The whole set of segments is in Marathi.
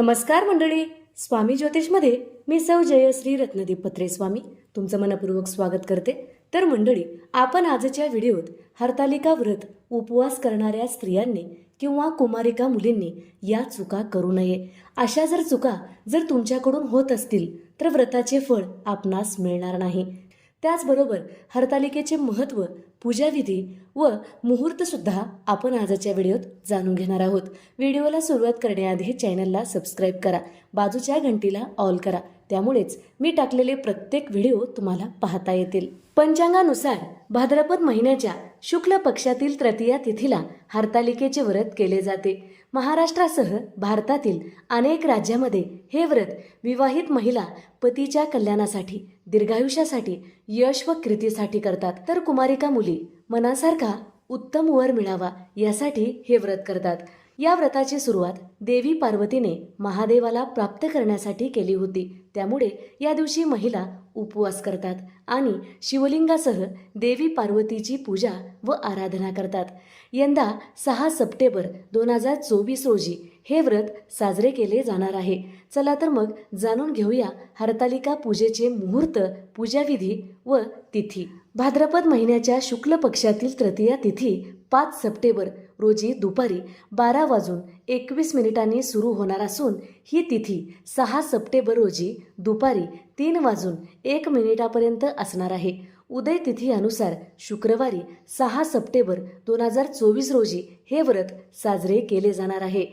नमस्कार मंडळी स्वामी ज्योतिषमध्ये मी सौ जयश्री रत्नदीप पत्रे स्वामी तुमचं मनपूर्वक स्वागत करते. तर मंडळी आपण आजच्या व्हिडिओत हरतालिका व्रत उपवास करणाऱ्या स्त्रियांनी किंवा कुमारिका मुलींनी या चुका करू नये. अशा जर चुका जर तुमच्याकडून होत असतील तर व्रताचे फळ आपणास मिळणार नाही. त्याचबरोबर हरतालिकेचे महत्त्व पूजाविधी व मुहूर्तसुद्धा आपण आजच्या व्हिडिओत जाणून घेणार आहोत. व्हिडिओला सुरुवात करण्याआधी चॅनलला सबस्क्राईब करा बाजूच्या घंटीला ऑल करा त्यामुळेच मी टाकलेले प्रत्येक व्हिडिओ तुम्हाला पाहता येतील. पंचांगानुसार भाद्रपद महिन्याच्या शुक्ल पक्षातील तृतीया तिथीला हरतालिकेचे व्रत केले जाते. महाराष्ट्रासह भारतातील अनेक राज्यामध्ये हे व्रत विवाहित महिला पतीच्या कल्याणासाठी दीर्घायुष्यासाठी यश व कृतीसाठी करतात. तर कुमारिका मुली मनासारखा उत्तम वर मिळावा यासाठी हे व्रत करतात. या व्रताची सुरुवात देवी पार्वतीने महादेवाला प्राप्त करण्यासाठी केली होती. त्यामुळे या दिवशी महिला उपवास करतात आणि शिवलिंगासह देवी पार्वतीची पूजा व आराधना करतात. यंदा सहा सप्टेंबर दोन हजार चोवीस रोजी हे व्रत साजरे केले जाणार आहे. चला तर मग जाणून घेऊया हरतालिका पूजेचे मुहूर्त पूजाविधी व तिथी. भाद्रपद महिन्याच्या शुक्ल पक्षातील तृतीया तिथी पाच सप्टेंबर रोजी दुपारी बारा वाजून एकवीस मिनिटांनी सुरू होणार असून ही तिथी सहा सप्टेंबर रोजी दुपारी तीन वाजून एक मिनिटापर्यंत असणार आहे. उदय तिथी अनुसार शुक्रवारी सहा सप्टेंबर दोन हजार चोवीस रोजी हे व्रत साजरे केले जाणार आहे.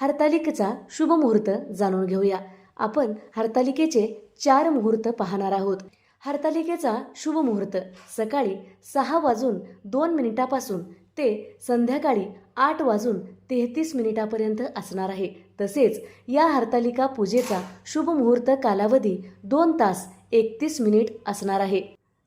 हरतालिकेचा शुभ मुहूर्त जाणून घेऊया. आपण हरतालिकेचे चार मुहूर्त पाहणार आहोत. हरतालिकेचा शुभ मुहूर्त सकाळी सहा वाजून दोन मिनिटापासून ते संध्याकाळी आठ वाजून तेहतीस मिनिटापर्यंत असणार आहे. तसेच या हरतालिका पूजेचा शुभ मुहूर्त कालावधी दोन तास एकतीस मिनिट असणार आहे.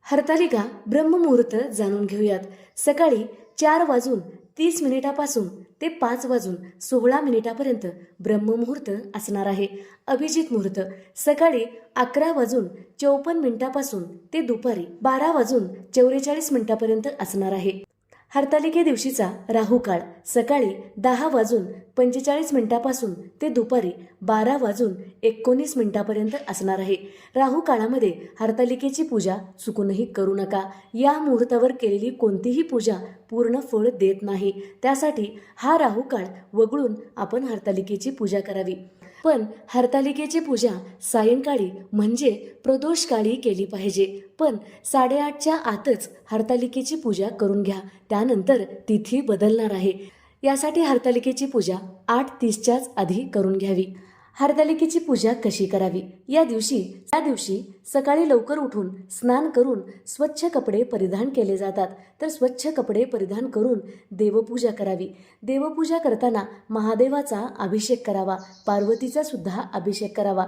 हरतालिका ब्रह्ममुहूर्त जाणून घेऊयात. सकाळी चार वाजून तीस मिनिटापासून ते पाच वाजून सोळा मिनिटापर्यंत ब्रह्ममुहूर्त असणार आहे. अभिजित मुहूर्त. सकाळी अकरा वाजून चौपन्न मिनिटापासून ते दुपारी बारा वाजून चौवेचाळीस मिनिटापर्यंत असणार आहे. हरतालिके दिवशीचा राहू काळ. सकाळी दहा वाजून पंचेचाळीस मिनिटापासून ते दुपारी बारा वाजून एकोणीस मिनिटापर्यंत असणार आहे. राहू काळामध्ये हरतालिकेची पूजा चुकूनही करू नका. या मुहूर्तावर केलेली कोणतीही पूजा पूर्ण फळ देत नाही. त्यासाठी हा राहू काळ वगळून आपण हरतालिकेची पूजा करावी. पण हरतालिकेची पूजा सायंकाळी म्हणजे प्रदोषकाळी केली पाहिजे. पण साडेआठच्या आतच हरतालिकेची पूजा करून घ्या. त्यानंतर तिथी बदलणार आहे. यासाठी हरतालिकेची पूजा आठ तीसच्याच आधी करून घ्यावी. हरतालिकेची पूजा कशी करावी? या दिवशी या दिवशी सकाळी लवकर उठून स्नान करून स्वच्छ कपडे परिधान केले जातात. तर स्वच्छ कपडे परिधान करून देवपूजा करावी. देवपूजा करताना महादेवाचा अभिषेक करावा. पार्वतीचा सुद्धा अभिषेक करावा.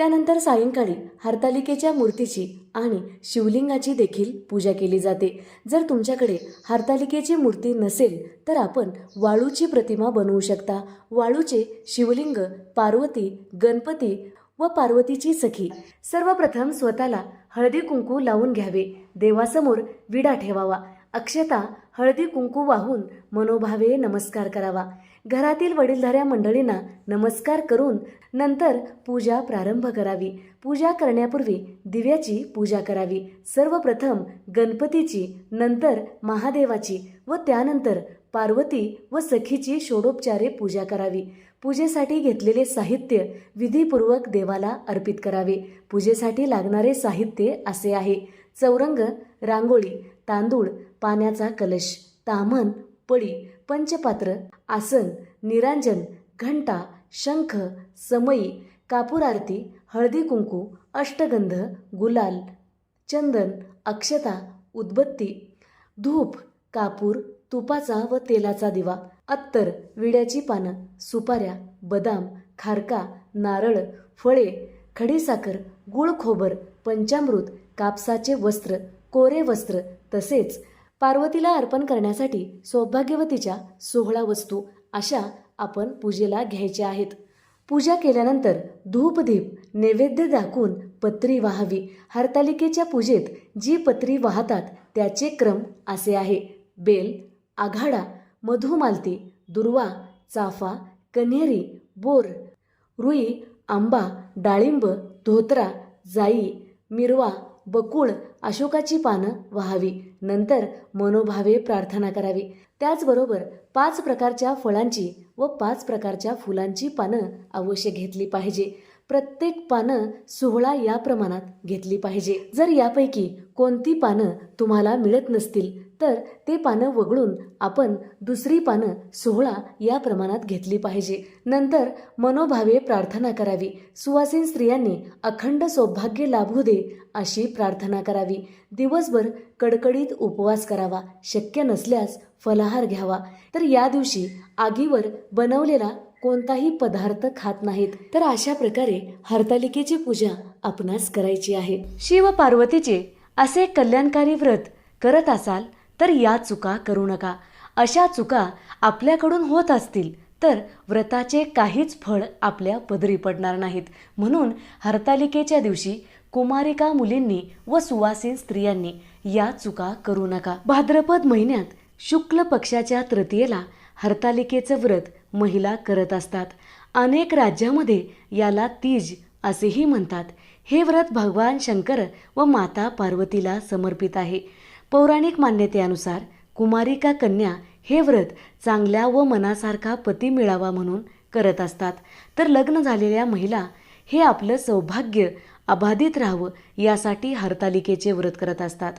त्यानंतर सायंकाळी हरतालिकेच्या मूर्तीची आणि शिवलिंगाची देखील पूजा केली जाते. जर तुमच्याकडे हरतालिकेची मूर्ती नसेल तर आपण वाळूची प्रतिमा बनवू शकता. वाळूचे शिवलिंग पार्वती गणपती व पार्वतीची सखी. सर्वप्रथम स्वतःला हळदी कुंकू लावून घ्यावे. देवासमोर विडा ठेवावा. अक्षता हळदी कुंकू वाहून मनोभावे नमस्कार करावा. घरातील वडीलधाऱ्या मंडळींना नमस्कार करून नंतर पूजा प्रारंभ करावी. पूजा करण्यापूर्वी दिव्याची पूजा करावी. सर्वप्रथम गणपतीची नंतर महादेवाची व त्यानंतर पार्वती व सखीची षोडोपचारे पूजा करावी. पूजेसाठी घेतलेले साहित्य विधीपूर्वक देवाला अर्पित करावे. पूजेसाठी लागणारे साहित्य असे आहे. चौरंग रांगोळी तांदूळ पाण्याचा कलश तामण पळी पंचपात्र आसन निरांजन घंटा शंख समई कापूर आरती हळदी कुंकू अष्टगंध गुलाल चंदन अक्षता उदबत्ती धूप कापूर तुपाचा व तेलाचा दिवा अत्तर विड्याची पानं सुपाऱ्या बदाम खारका नारळ फळे खडीसाखर गुळखोबर पंचामृत कापसाचे वस्त्र कोरे वस्त्र तसेच पार्वतीला अर्पण करण्यासाठी सौभाग्यवतीच्या सोहळा वस्तू अशा आपण पूजेला घ्यायच्या आहेत. पूजा केल्यानंतर धूपदीप नैवेद्य दाखवून पत्री वाहावी. हरतालिकेच्या पूजेत जी पत्री वाहतात त्याचे क्रम असे आहे. बेल आघाडा मधुमालती दुर्वा चाफा कन्हेरी बोर रुई आंबा डाळिंब धोत्रा जाई मिरवा बकुळ अशोकाची पानं वाहावी. नंतर मनोभावे प्रार्थना करावी. त्याचबरोबर पाच प्रकारच्या फळांची व पाच प्रकारच्या फुलांची पानं अवश्य घेतली पाहिजे. प्रत्येक पानं सोहळा या प्रमाणात घेतली पाहिजे. जर यापैकी कोणती पानं तुम्हाला मिळत नसतील तर ते पानं वगळून आपण दुसरी पानं सोहळा या प्रमाणात घेतली पाहिजे. नंतर मनोभावे प्रार्थना करावी. सुवासीन स्त्रियांनी अखंड सौभाग्य लाभू दे अशी प्रार्थना करावी. दिवसभर कडकडीत उपवास करावा. शक्य नसल्यास फलाहार घ्यावा. तर या दिवशी आगीवर बनवलेला कोणताही पदार्थ खात नाहीत. तर अशा प्रकारे हरतालिकेची पूजा आपणास करायची आहे. शिव पार्वतीचे असे कल्याणकारी व्रत करत असाल तर या चुका करू नका. अशा चुका आपल्याकडून होत असतील तर व्रताचे काहीच फळ आपल्या पदरी पडणार नाहीत. म्हणून हरतालिकेच्या दिवशी कुमारिका मुलींनी व सुवासीन स्त्रियांनी या चुका करू नका. भाद्रपद महिन्यात शुक्ल पक्षाच्या तृतीयेला हरतालिकेचं व्रत महिला करत असतात. अनेक राज्यामध्ये याला तीज असेही म्हणतात. हे व्रत भगवान शंकर व माता पार्वतीला समर्पित आहे. पौराणिक मान्यतेनुसार कुमारिका कन्या हे व्रत चांगल्या व मनासारखा पती मिळावा म्हणून करत असतात. तर लग्न झालेल्या महिला हे आपलं सौभाग्य अबाधित राहावं यासाठी हरतालिकेचे व्रत करत असतात.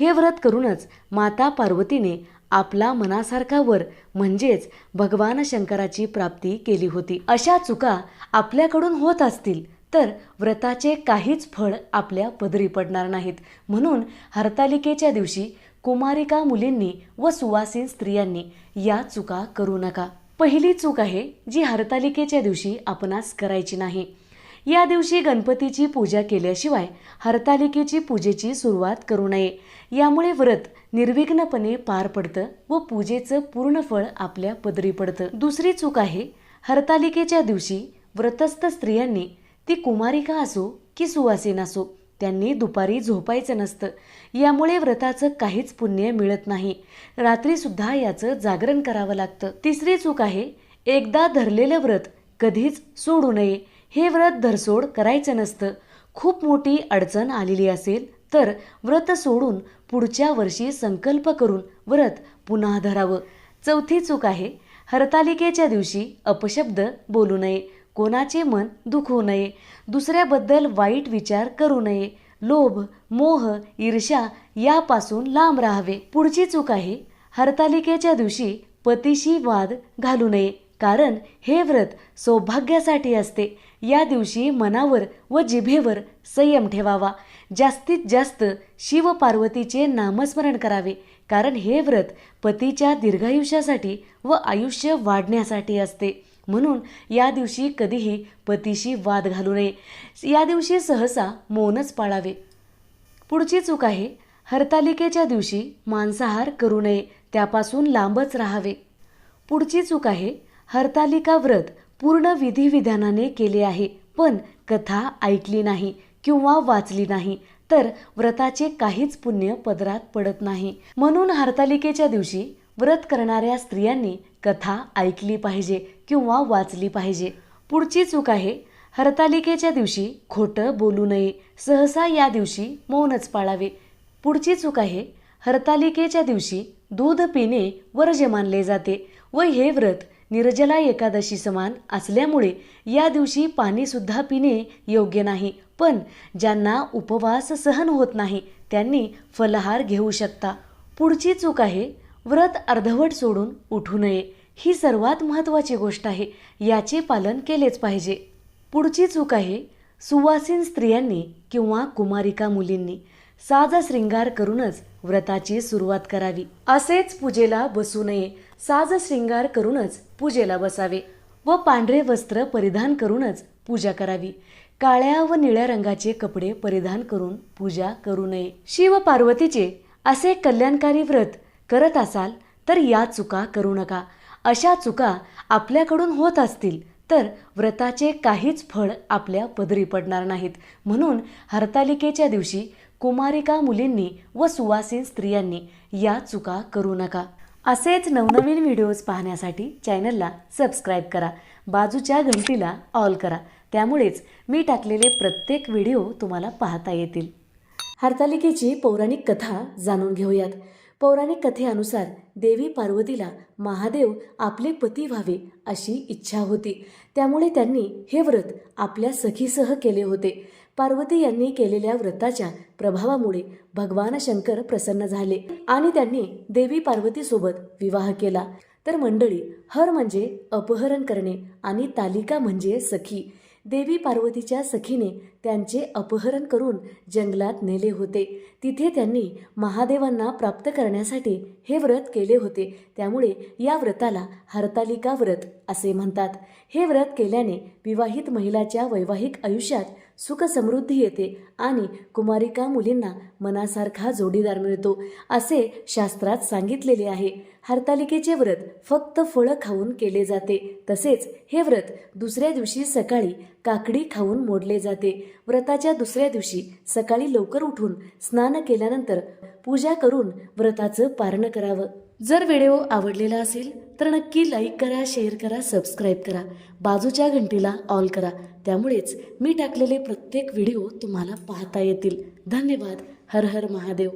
हे व्रत करूनच माता पार्वतीने आपला मनासारखा वर म्हणजेच भगवान शंकराची प्राप्ती केली होती. अशा चुका आपल्याकडून होत असतील. तर व्रताचे काहीच फळ आपल्या पदरी पडणार नाहीत. म्हणून हरतालिकेच्या दिवशी कुमारिका मुलींनी व सुवासीन स्त्रियांनी या चुका करू नका. पहिली चूक आहे जी हरतालिकेच्या दिवशी आपणास करायची नाही. या दिवशी गणपतीची पूजा केल्याशिवाय हरतालिकेची पूजेची सुरुवात करू नये. यामुळे व्रत निर्विघ्नपणे पार पडतं व पूजेचं पूर्ण फळ आपल्या पदरी पडतं. दुसरी चूक आहे हरतालिकेच्या दिवशी व्रतस्थ स्त्रियांनी ती कुमारिका असो की सुवासीन असो त्यांनी दुपारी झोपायचं नसतं. यामुळे व्रताचं काहीच पुण्य मिळत नाही. रात्रीसुद्धा याचं जागरण करावं लागतं. तिसरी चूक आहे एकदा धरलेलं व्रत कधीच सोडू नये. हे व्रत धरसोड करायचं नसतं. खूप मोठी अडचण आलेली असेल तर व्रत सोडून पुढच्या वर्षी संकल्प करून व्रत पुन्हा धरावं. चौथी चूक आहे हरतालिकेच्या दिवशी अपशब्द बोलू नये. कोणाचे मन दुखू नये. दुसऱ्याबद्दल वाईट विचार करू नये. लोभ मोह ईर्ष्या यापासून लांब राहावे. पुढची चूक आहे हरतालिकेच्या दिवशी पतीशी वाद घालू नये. कारण हे व्रत सौभाग्यासाठी असते. या दिवशी मनावर व जिभेवर संयम ठेवावा. जास्तीत जास्त शिव पार्वतीचे नामस्मरण करावे. कारण हे व्रत पतीच्या दीर्घायुष्यासाठी व आयुष्य वाढण्यासाठी असते. म्हणून या दिवशी कधीही पतीशी वाद घालू नये. या दिवशी सहसा मौनच पाळावे. पुढची चूक आहे हरतालिकेच्या दिवशी मांसाहार करू नये त्यापासून लांबच राहावे. पुढची चूक आहे हरतालिका व्रत पूर्ण विधिविधानाने केले आहे पण कथा ऐकली नाही किंवा वाचली नाही तर व्रताचे काहीच पुण्य पदरात पडत नाही. म्हणून हरतालिकेच्या दिवशी व्रत करणाऱ्या स्त्रियांनी कथा ऐकली पाहिजे किंवा वाचली पाहिजे. पुढची चूक आहे हरतालिकेच्या दिवशी खोटं बोलू नये सहसा या दिवशी मौनच पाळावे. पुढची चूक आहे हरतालिकेच्या दिवशी दूध पिणे वर्ज्य मानले जाते व हे व्रत निर्जला एकादशी समान असल्यामुळे या दिवशी पाणीसुद्धा पिणे योग्य नाही. पण ज्यांना उपवास सहन होत नाही त्यांनी फलहार घेऊ शकता. पुढची चूक आहे व्रत अर्धवट सोडून उठू नये. ही सर्वात महत्त्वाची गोष्ट आहे. याचे पालन केलेच पाहिजे. पुढची चूक आहे सुवासीन स्त्रियांनी किंवा कुमारिका मुलींनी साज श्रृंगार करूनच व्रताची सुरुवात करावी. असेच पूजेला बसू नये. साज श्रृंगार करूनच पूजेला बसावे व पांढरे वस्त्र परिधान करूनच पूजा करावी. काळ्या व निळ्या रंगाचे कपडे परिधान करून पूजा करू नये. शिव पार्वतीचे असे कल्याणकारी व्रत करत असाल तर या चुका करू नका. अशा चुका आपल्याकडून होत असतील तर व्रताचे काहीच फळ आपल्या पदरी पडणार नाहीत. म्हणून हरतालिकेच्या दिवशी कुमारिका मुलींनी व सुवासीन स्त्रियांनी या चुका करू नका. असेच नवनवीन व्हिडिओज पाहण्यासाठी चॅनलला सबस्क्राईब करा. बाजूच्या घंटीला ऑल करा. त्यामुळेच मी टाकलेले प्रत्येक व्हिडिओ तुम्हाला पाहता येतील. हरतालिकेची पौराणिक कथा जाणून घेऊयात. पौराणिक कथेनुसार देवी पार्वतीला महादेव आपले पती व्हावे अशी इच्छा होती. त्यामुळे त्यांनी हे व्रत आपल्या सखीसह केले होते. पार्वती यांनी केलेल्या व्रताच्या प्रभावामुळे भगवान शंकर प्रसन्न झाले आणि त्यांनी देवी पार्वतीसोबत विवाह केला. तर मंडळी हर म्हणजे अपहरण करणे आणि तालिका म्हणजे सखी. देवी पार्वतीच्या सखीने त्यांचे अपहरण करून जंगलात नेले होते. तिथे त्यांनी महादेवांना प्राप्त करण्यासाठी हे व्रत केले होते. त्यामुळे या व्रताला हरतालिका व्रत असे म्हणतात. हे व्रत केल्याने विवाहित महिलाच्या वैवाहिक आयुष्यात सुख समृद्धी येते आणि कुमारिका मुलींना मनासारखा जोडीदार मिळतो असे शास्त्रात सांगितलेले आहे. हरतालिकेचे व्रत फक्त फळं खाऊन केले जाते. तसेच हे व्रत दुसऱ्या दिवशी सकाळी काकडी खाऊन मोडले जाते. व्रताच्या दुसऱ्या दिवशी सकाळी लवकर उठून स्नान केल्यानंतर पूजा करून व्रताचं पारण करावं. जर व्हिडिओ आवडलेला असेल तर नक्की लाईक करा शेअर करा सबस्क्राईब करा. बाजूच्या घंटीला ऑल करा. त्यामुळेच मी टाकलेले प्रत्येक व्हिडिओ तुम्हाला पाहता येतील. धन्यवाद. हर हर महादेव.